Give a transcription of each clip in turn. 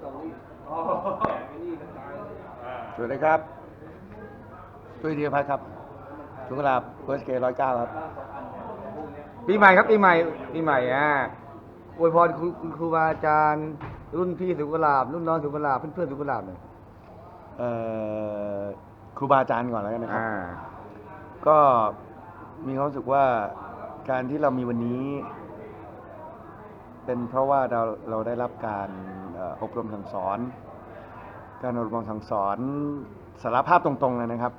สวัสดีครับตุ้ยธีรพัฒน์ครับสุขลาบเฟิร์สเกร้อยเก้าครับ ปีใหม่ครับปีใหม่ปีใหม่อะอวยพรครูครูบาอาจารย์ รุ่นพี่สุกุหลาบรุ่นน้องสุกุหลาบเพื่อนเพื่อนๆสุกุหลาบหน่อยเอ่อครูบาอาจารย์ก่อนแล้วกันนะครับ อ่า ก็มีความรู้สึกว่าการที่เรามีวันนี้ เป็นเพราะว่าเราเราได้รับการเอ่ออบรมสั่งสอน การอบรมสั่งสอนสารภาพตรงๆเลยนะครับ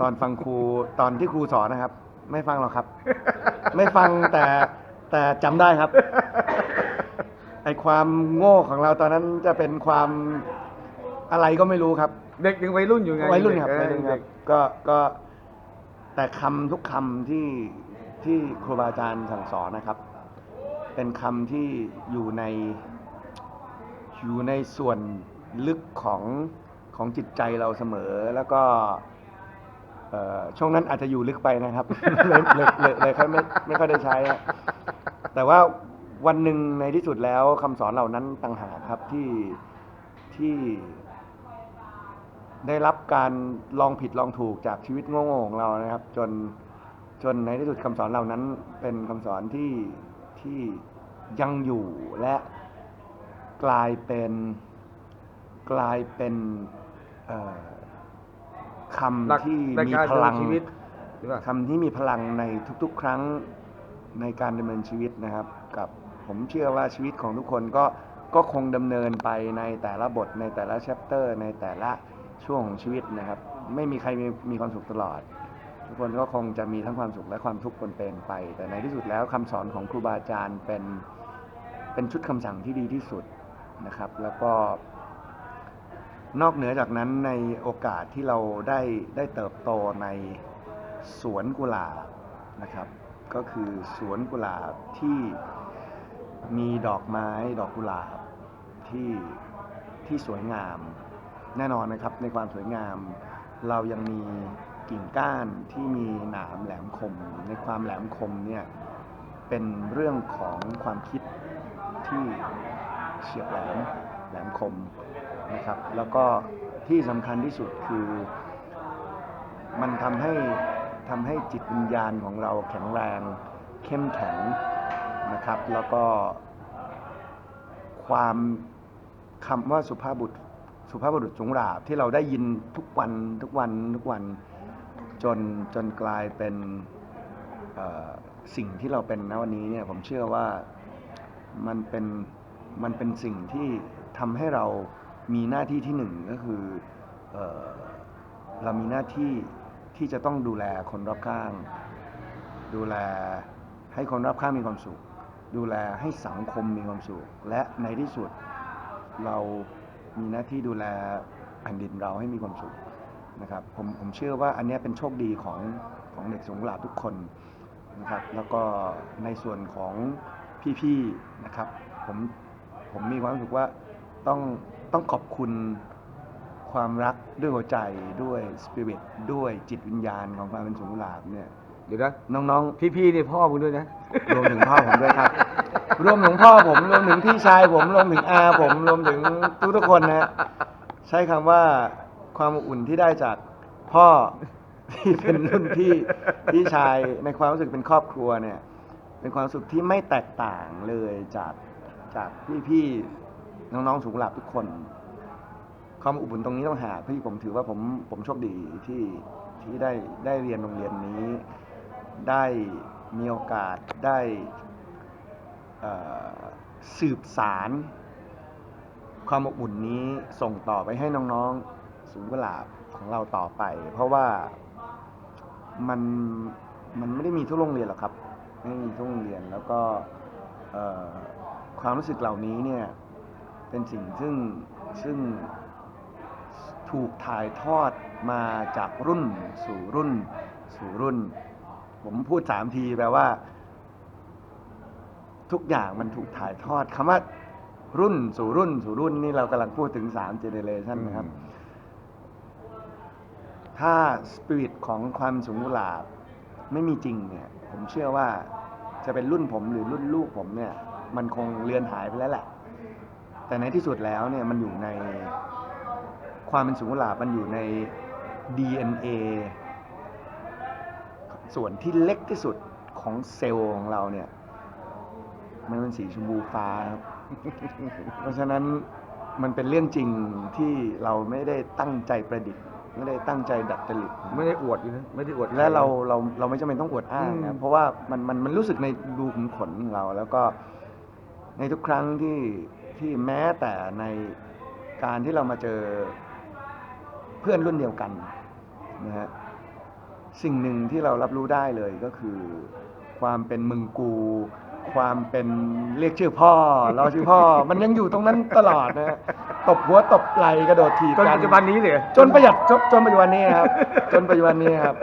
ตอนฟังครูตอนที่ครูสอนนะครับ ไม่ฟังหรอกครับ ไม่ฟังแต่แต่จำได้ครับไอความโง่ของเราตอนนั้นจะเป็นความอะไรก็ไม่รู้ครับ เด็กยังวัยรุ่นอยู่ไงวัยรุ่นครับเด็กวัยรุ่นครับเด็กก็ก็แต่คำทุกคำที่ที่ครูบาอาจารย์สั่งสอนนะครับ เป็นคำที่อยู่ในอยู่ในส่วนลึกของของจิตใจเราเสมอแล้วก็ช่อช่วงนั้นอาจจะอยู่ลึกไปนะครับเลยเลยเลยเลยค่อยไม่ไม่ค่อยได้ใช้ แต่ว่าวันหนึ่งในที่สุดแล้วคำสอนเหล่านั้นต่างหากครับที่ที่ได้รับการลองผิดลองถูกจากชีวิตโง่ๆของเรานะครับ จนจนในที่สุดคำสอนเหล่านั้นเป็นคำสอนที่ ที่ยังอยู่และกลายเป็นกลายเป็นคำที่มีพลังคำที่มีพลังในทุกๆ ครั้งในการดำเนินชีวิตนะครับ กับผมเชื่อว่าชีวิตของทุกคนก็ก็คงดำเนินไปในแต่ละบทในแต่ละแชปเตอร์ ในแต่ละช่วงของชีวิตนะครับ ไม่มีใครมีมีความสุขตลอด ทุกคนก็คงจะมีทั้งความสุขและความทุกข์ปนเปนไป แต่ในที่สุดแล้วคำสอนของครูบาอาจารย์เป็นเป็นชุดคำสั่งที่ดีที่สุดนะครับ แล้วก็นอกเหนือจากนั้นในโอกาสที่เราได้ได้เติบโตในสวนกุหลาบนะครับ ก็คือสวนกุหลาบที่มีดอกไม้ดอกกุหลาบที่ที่สวยงาม แน่นอนนะครับในความสวยงาม เรายังมี กิ่งก้านที่มีหนามแหลมคม ในความแหลมคมเนี่ยเป็นเรื่องของความคิดที่เฉียบแหลมแหลมคมนะครับ แล้วก็ที่สำคัญที่สุดคือมันทำให้ทำให้จิตวิญญาณของเราแข็งแรงเข้มแข็งนะครับ แล้วก็ความคำว่าสุภาพบุตรสุภาพบุรุษสงราบที่เราได้ยินทุกวันทุกวันทุกวัน จนจนกลายเป็นสิ่งที่เราเป็นณวันนี้เนี่ยผมเชื่อว่ามันเป็นมันเป็นสิ่งที่ทำให้เรามีหน้าที่ที่หนึ่งก็คือเออเรามีหน้าที่ที่จะต้องดูแลคนรอบข้าง ดูแลให้คนรอบข้างมีความสุข ดูแลให้สังคมมีความสุข และในที่สุดเรามีหน้าที่ดูแลแผ่นดินเราให้มีความสุข นะครับผมผมเชื่อว่าอันเนี้ยเป็นโชคดีของของเด็กสงขลาทุกคนนะครับแล้วก็ในส่วนของพี่ๆนะครับผมผมมีความรู้สึกว่าต้องต้องขอบคุณความรักด้วยหัวใจด้วยสปิริตด้วยจิตวิญญาณของความเป็นสงกุหลาบเนี่ยเดี๋ยวนะน้องพี่ๆนี่พ่อมึงด้วยนะๆรวมถึงพ่อผมด้วยครับ รวมถึงพ่อผมรวมถึงพี่ชายผมรวมถึงอาผมรวมถึงทุกๆคนนะฮะใช้คำว่า ความอบอุ่นที่ได้จากพ่อที่เป็นรุ่นพี่พี่ชายในความรู้สึกเป็นครอบครัวเนี่ย เป็นความสึกที่ไม่แตกต่างเลยจากจากพี่ๆน้องๆสงกุหลาบทุกคน ความอบอุ่นตรงนี้ต้องหาพี่ผมถือว่าผมผมโชคดีที่ที่ได้ได้เรียนโรงเรียนนี้ ได้มีโอกาสได้สืบสารความอบอุ่นนี้ส่งต่อไปให้น้องๆ สูงกุหลาบของเราต่อไป เพราะว่ามันมันไม่ได้มีทุกโรงเรียนหรอกครับ ไม่มีทุกโรงเรียนแล้วก็ความรู้สึกเหล่านี้เนี่ยเป็นสิ่งซึ่งซึ่งถูกถ่ายทอดมาจากรุ่นสู่รุ่น สู่รุ่น ผมพูดสามทีแปลว่า ทุกอย่างมันถูกถ่ายทอดคำว่ารุ่นสู่รุ่นสู่รุ่นนี่เรากำลังพูดถึงสามเจเนเรชันนะครับ ถ้าสปิริตของความสูงกุหลาบไม่มีจริงเนี่ยผมเชื่อว่าจะเป็นรุ่นผมหรือรุ่นลูกผมเนี่ยมันคงเลือนหายไปแล้วแหละ แต่ในที่สุดแล้วเนี่ยมันอยู่ในความเป็นสูงกุหลาบมันอยู่ใน DNA ส่วนที่เล็กที่สุดของเซลล์ของเราเนี่ยมันเป็นสีชมพูฟ้าครับ เพราะฉะนั้นมันเป็นเรื่องจริงที่เราไม่ได้ตั้งใจประดิษฐ์ ไม่ได้ตั้งใจดัดจริตไม่ได้อวดอยู่นะไม่ได้อวด และเราเราเราไม่จำเป็นต้องอวดอ้างอืนะม เพราะว่ามันมันมันรู้สึกในรูขุมขนของเรา แล้วก็ในทุกครั้งที่ที่แม้แต่ในการที่เรามาเจอเพื่อนรุ่นเดียวกันนะฮะสิ่งหนึ่งที่เรารับรู้ได้เลยก็คือ ความเป็นมึงกู ความเป็นเรียกชื่อพ่อ เราชื่อพ่อ มันยังอยู่ตรงนั้นตลอดนะฮะ ตบหัวตบไหลกระโดดถีบจนกัปัจจุบันนี้เลย จนประหยัดจนจนปัจจุบันนี้ครับ จนปัจจุบันนี้ครับ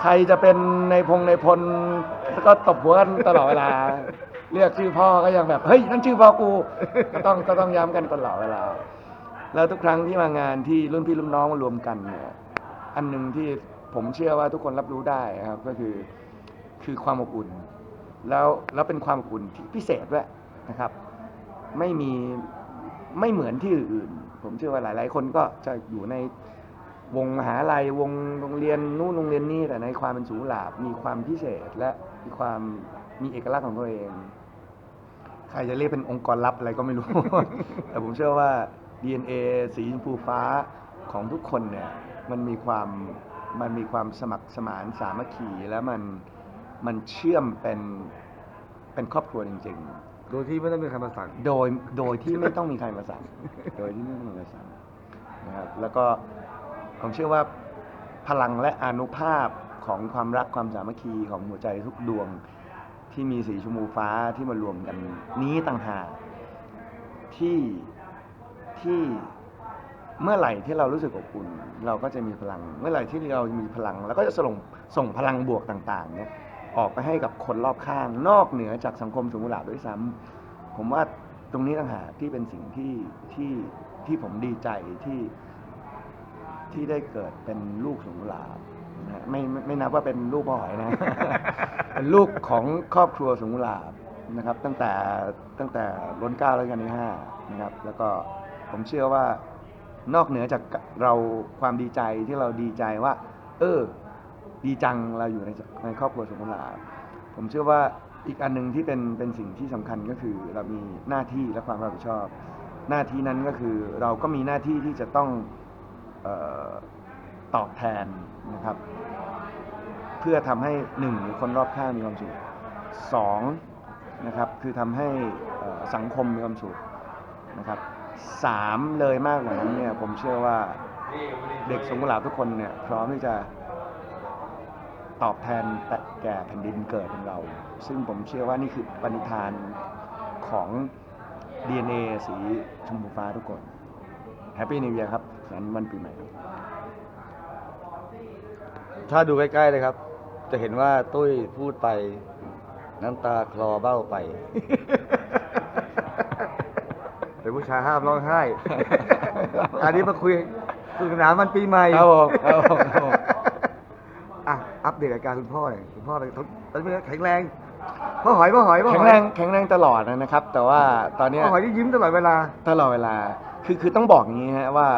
ใครจะเป็นในพงในพลก็ตบหัวกันตลอดเวลา เรียกชื่อพ่อก็ยังแบบเฮ้ยนั่นชื่อพ่อกูก็ต้องก็ต้องย้ำกันตลอดเวลา แล้วทุกครั้งที่มางานที่รุ่นพี่รุ่นน้องมารวมกันเนี่ยอันหนึ่งที่ผมเชื่อว่าทุกคนรับรู้ได้ครับก็คือคือความอบอุ่น แล้วแล้วเป็นความอบอุ่นที่พิเศษด้วยนะครับ ไม่มี ไม่เหมือนที่อื่น ผมเชื่อว่าหลาย ๆ คนก็จะอยู่ในวงมหาลัยวงโรงเรียนนู่นโรงเรียนนี่แต่ในความเป็นสูงหลาบมีความพิเศษและมีความมีเอกลักษณ์ของตัวเอง ใครจะเรียกเป็นองค์กรลับอะไรก็ไม่รู้ แต่ผมเชื่อว่า DNA สีชมพูฟ้าของทุกคนเนี่ยมันมีความมันมีความสมัครสมานสามัคคีแล้วมันมันเชื่อมเป็นเป็นครอบครัวจริง ๆ โดยที่ไม่ต้องมีใครมาสั่ง โดยโดยที่ไม่ต้องมีใครมาสั่ง โดยที่ไม่ต้องมีใครสั่งนะครับแล้วก็ผมเชื่อว่าพลังและอานุภาพของความรักความสามัคคีของหัวใจทุกดวง ที่มีสีชมพูฟ้าที่มารวมกันนี้ต่างหากที่ที่เมื่อไหร่ที่เรารู้สึกอบอุ่นเราก็จะมีพลัง เมื่อไหร่ที่เรามีพลังเราก็จะส่งส่งพลังบวกต่าง ๆ เนี่ย ออกไปให้กับคนรอบข้าง นอกเหนือจากสังคมสูงกุหลาบด้วยซ้ำผมว่าตรงนี้ต่างหากที่เป็นสิ่งที่ที่ที่ผมดีใจที่ที่ได้เกิดเป็นลูกสงกุหลาบนะฮะไม่ไม่ไม่นับว่าเป็นลูกพ่อหอยนะเป็นลูกของครอบครัวสงกุหลาบนะครับ ตั้งแต่ตั้งแต่ล้นเก้าแล้วกันที่ห้านะครับ แล้วก็ผมเชื่อว่านอกเหนือจากเราความดีใจที่เราดีใจว่า เออ ดีจังเราอยู่ในในครอบครัวสงกุหลาผมเชื่อว่าอีกอันหนึ่งที่เป็นเป็นสิ่งที่สำคัญก็คือเรามีหน้าที่และความรับผิดชอบ หน้าที่นั้นก็คือเราก็มีหน้าที่ที่จะต้องออตอบแทนนะครับ เพื่อทำให้หนึ่งคนรอบข้างมีความสุขสองนะครับคือทำให้สังคมมีความสุขนะครับสามเลยมากกว่านั้นเนี่ยผมเชื่อว่าเด็กสงกุหลาทุกคนเนี่ยพร้อมที่จะ ตอบแทนแต่แก่แผ่นดินเกิดของเรา ซึ่งผมเชื่อว่านี่คือปณิธานของ DNA สีชมพูฟ้าทุกคนแฮปปี้นิว e ย r ครับสันต์วันปีใหม่ครับถ้าดูใกล้ๆเลยครับ จะเห็นว่าตุ้ยพูดไปน้ำตาคลอเบ้าไป เป็นผู้ชายห้ามร้องไห้ อันนี้มาคุยสนุกสนานวันปีใหม่ครับผมครับผมครับผม อะ อัป เดตอาการคุณพ่อหน่อยคุณพ่อเป็นตอนนี้แข็งแรงพ่อหอยพ่อหอยพ่อหอยแข็งแรงแข็งแรงตลอดนะครับ แต่ว่าตอนเนี้ยพ่อหอยที่ยิ้มตลอดเวลาตลอดเวลา คือคือต้องบอกอย่างนี้ฮะว่า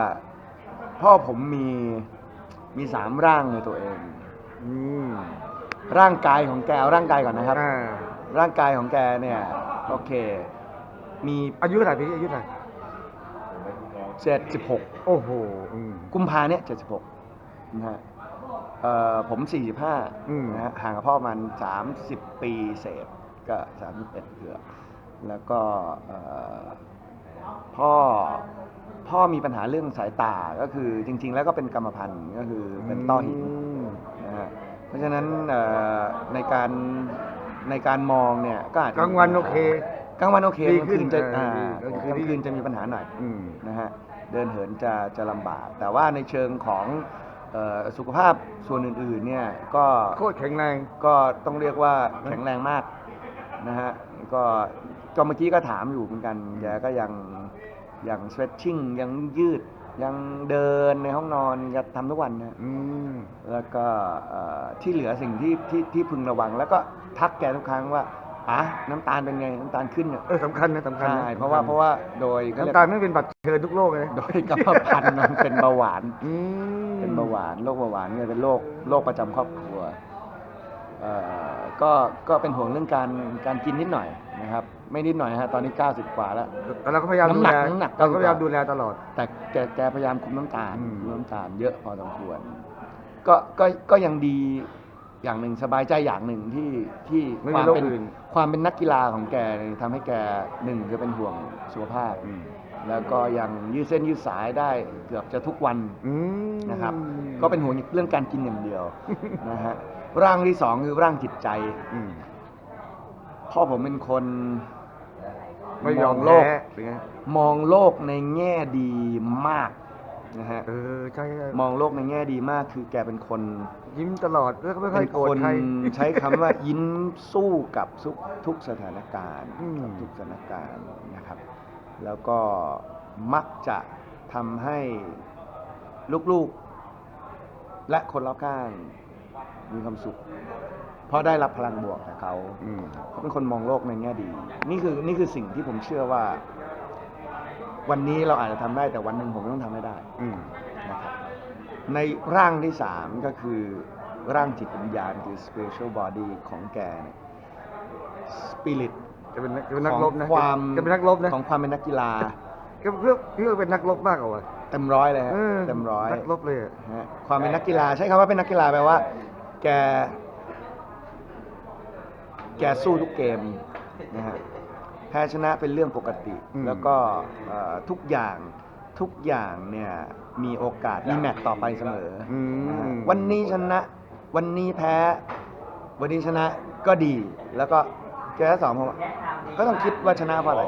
พ่อผมมีมีสามร่างในตัวเองอืมร่างกายของแกเอาร่างกายก่อนนะครับอ่าร่างกายของแกเนี่ย โอเค มีอายุเท่าไหร่พี่อายุเท่าไหร่เจ็ดสิบหกโอ้โหอืมกุมภาเนี่ยเจ็ดสิบหกนะฮะ เอ่อผมสี่สิบห้าอืมนะฮะห่างกับพ่อมันสามสิบปีเศษก็สามสิบเอ็ดเกือบแล้วก็เอ่อพ่อพ่อมีปัญหาเรื่องสายตาก็คือจริง ๆ แล้วก็เป็นกรรมพันธุ์ก็คือเป็นต้อหิน ม นะฮะเพราะฉะนั้นเอ่อในการในการมองเนี่ยก็อาจจะกลางวันโอเคกลางวันโอเคดีกลางขึ้คืนนจะเอออ่าดีกกลางคืนลางคืนจะมีปัญหาหน่อยอืม นะฮะเดินเหินจะจะลำบาก แต่ว่าในเชิงของ เอ่อสุขภาพส่วนอื่นๆเนี่ยก็โคตรแข็งแรง ก็ต้องเรียกว่าแข็งแรงมากนะฮะก็ก็เมื่อกี้ก็ถามอยู่เหมือนกันแกก็ยังยัง stretching ยังยืด ยังเดินในห้องนอนก็ทำทุกวันนะ อืม แล้วก็เอ่อที่เหลือสิ่งที่ที่ที่พึงระวัง แล้วก็ทักแกทุกครั้งว่า ป๋าน้ำตาลเป็นไง น้ำตาลขึ้นเนี่ยเออสำคัญนะสำคัญใช่นเพราะว่าเพราะว่าโดยเขเรียกน้ำตาลไม่เป็นบัตรเชิญทุกโลกเลยนะโดยกรรมพันธุ์มันเป็นเบาหวาน อืมเป็นเบาหวานโรคเบาหวานเนี่ยเป็นโรคโรคประจำครอบครัวเอ่อก็ก็เป็นห่วงเรื่องการการกินนิดหน่อยนะครับ ไม่นิดหน่อยฮะตอนนี้ 90 กว่าแล้ว แต่เราก็พยายามดูแลน้ำหนัก เราก็พยายามน้ำหนักดูแลตลอด แต่แกแกพยายามคุมน้ำตาลอืม คุมน้ำตาลเยอะพอสมควร ก็ก็ก็ยังดี อย่างหนึ่งสบายใจอย่างหนึ่งที่ที่ไม่คมีวามโรคเป็นอื่น ความเป็นนักกีฬาของแกเนี่ยทำให้แกหนึ่งคือเป็นห่วงสุขภาพ อืมแล้วก็ยังยืดเส้นยืดสายได้เกือบจะทุกวันอืม นะครับ ก็เป็นห่วงเรื่องการกินอย่างเดียว นะฮะร่างที่สองคือร่างจิตใจ อืมพ่อผมเป็นคนไม่ยอมโลก แพ้เป็นไง มองโลกในแง่ดีมาก นะฮะ เออใช่ใช่มองโลกในแง่ดีมากคือแกเป็นคน ยิ้มตลอดแล้วก็ไม่ค่อเป็ยนโกรธคนใคร ใช้คำว่ายิ้มสู้กับทุกทุกสถานการณ์อืมทุกสถานการณ์นะครับ แล้วก็มักจะทำให้ลูกๆ และคนรอบข้างมีความสุข เพราะได้รับพลังบวกจากเขา อืม เขาเป็นคนมองโลกในแง่ดี นี่คือนี่คือสิ่งที่ผมเชื่อว่า วันนี้เราอาจจะทำได้แต่วันหนึ่งผมต้องทำให้ได้อืมนะครับในร่างที่สามก็คือร่างจิตวิญญาณคือ spiritual body ของแกเนี่ย spirit จะเป็นนักจะเป็นนักรบนะของความจะเป็นนักรบนะของความเป็นนักกีฬา ก็เพื่อพี่ก็เป็นนักรบมากกว่าเต็มร้อยเลยฮะออเต็มร้อย นักรบเลยอะ นะฮะความเป็นนักกีฬาใช้คำว่าเป็นนักกีฬาแปลว่า แก แกสู้ทุกเกมนะฮะ แพ้ชนะเป็นเรื่องปกติแล้วก็เอ่อทุกอย่างทุกอย่างเนี่ยมีโอกาสมีแมตช์ต่อไปเสมออืนะฮะมวันนี้ชนะ วันนี้แพ้ วันนี้ชนะก็ดี แล้วก็แกก็สอนผมว่าก็ต้องคิดว่าชนะเพราะอะไร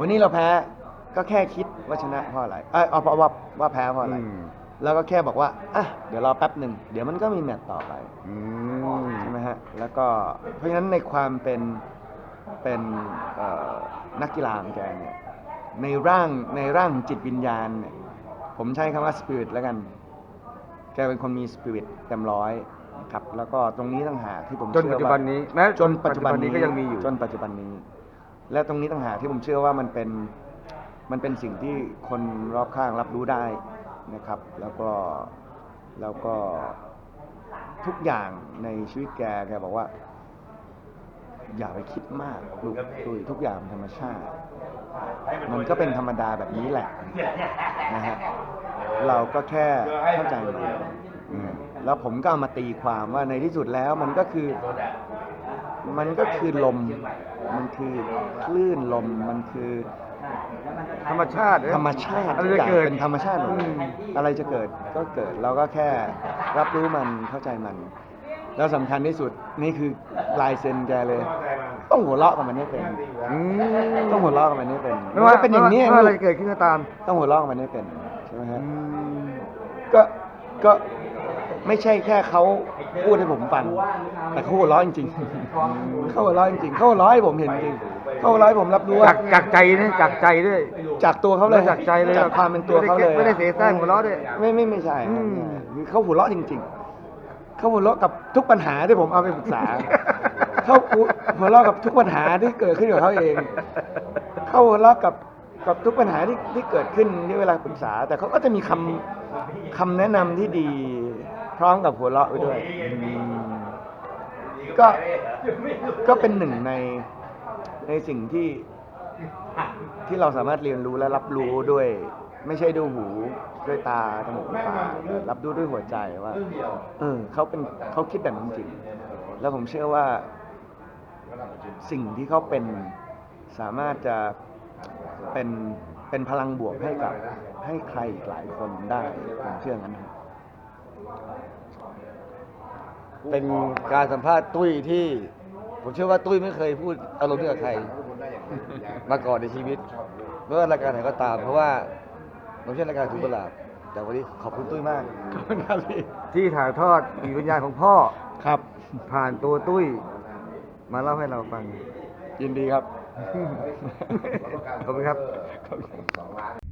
วันนี้เราแพ้ก็แค่คิดว่าชนะเพราะอะไรเอยเอาเพราะว่าว่าแพ้เพราะอะไรอืม แล้วก็แค่บอกว่าอะเดี๋ยวรอแป๊บหนึ่งเดี๋ยวมันก็มีแมตช์ต่อไป อืม ใช่ไหมฮะ แล้วก็เพราะฉะนั้นในความเป็น เป็นเอ่อนักกีฬาของแกเนี่ยในร่างในร่างจิตวิญญาณเนี่ยผมใช้คำว่าสปิริตแล้วกัน แกเป็นคนมีสปิริตเต็มร้อยนะครับ แล้วก็ตรงนี้ต่างหากที่ผมจนเชื่อปัจจุว่าบันนี้แม้จนปัจจุบันนี้ก็ยังมีอยู่จนปัจจุบันนี้ และตรงนี้ต่างหากที่ผมเชื่อว่ามันเป็นมันเป็นสิ่งที่คนรอบข้างรับรู้ได้นะครับ แล้วก็แล้วก็ทุกอย่างในชีวิตแกแกบอกว่า อย่าไปคิดมากลูกตุยทุกอย่างเป็นธรรมชาติ มันก็เป็นธรรมดาแบบนี้แหละนะฮะเราก็แค่เข้าใจมันอืมแล้วผมก็เอามาตีความว่าในที่สุดแล้วมันก็คือ มันก็คือลม มันคือคลื่นลมมันคือธรรมชาติธรรมชาติอะไรทุกจะอย่างเกิดเป็นธรรมชาติหมดเลยอืมอะไรจะเกิดก็เกิดเราก็แค่รับรู้มันเข้าใจมัน แล้วสำคัญที่สุดนี่คือลายเซ็นแกเลย ต้องหัวเราะกับมันให้เป็นอืมต้องหัวเราะกับมันให้เป็นไม่ว่ามันเป็นอย่างนี้ไม่ว่าอะไรเกิดขึ้นก็ตาม ต้องหัวเราะกับมันให้เป็นใช่ไหมอืฮะมก็ก็ไม่ใช่แค่เขาพูดให้ผมฟังแต่เขาหัวเราะจริงๆเขาหัวเราะจริงๆเขาหัวเราะให้ผมเห็นจริงเขาหัวเราะให้ผมรับรู้ว่าจากจากใจนะจากใจด้วย จากตัวเขาเลยจากใจเลยจากความเป็นตัวเขาเลยไม่ได้เสียแต้มหัวเราะด้วยไม่ไม่ไม่ใช่ครับอืมคือเขาหัวเราะจริง ๆ เขาหัวเราะกับทุกปัญหาที่ผมเอาไปปรึกษา เขาหัวเราะกับทุกปัญหาที่เกิดขึ้นกับเขาเอง เขาหัวเราะกับกับทุกปัญหาที่ที่เกิดขึ้นที่เวลาปรึกษา แต่เขาก็จะมีคำคำแนะนำที่ดีพร้อมกับหัวเราะไปด้วย ก็ก็เป็นหนึ่งในในสิ่งที่ที่เราสามารถเรียนรู้และรับรู้ด้วย ไม่ใช่ด้วยหู ด้วยตาจมูกปากแต่รับรู้ด้วยหัวใจว่า เออเขาเป็นเขาคิดแบบนั้นจริง แล้วผมเชื่อว่า สิ่งที่เขาเป็นสามารถจะเป็นเป็นพลังบวกให้กับให้ใครอีกหลายคนได้ผมเชื่องั้นครับเป็นการสัมภาษณ์ตุ้ยที่ ผมเชื่อว่าตุ้ยไม่เคยพูดอารมณ์นี้กับใคร มาก่อนในชีวิตไม่ว่ารายการไหนก็ตาม เพราะว่า ไม่ใช่รายการถุงกุหลาบแต่วันนี้ขอบคุณตุ้ยมาก ขอบคุณครับพี่ที่ถ่ายทอดจิตวิญญาณของพ่อ ครับ ผ่านตัวตุ้ย มาเล่าให้เราฟัง ยินดีครับ ขอบคุณครับ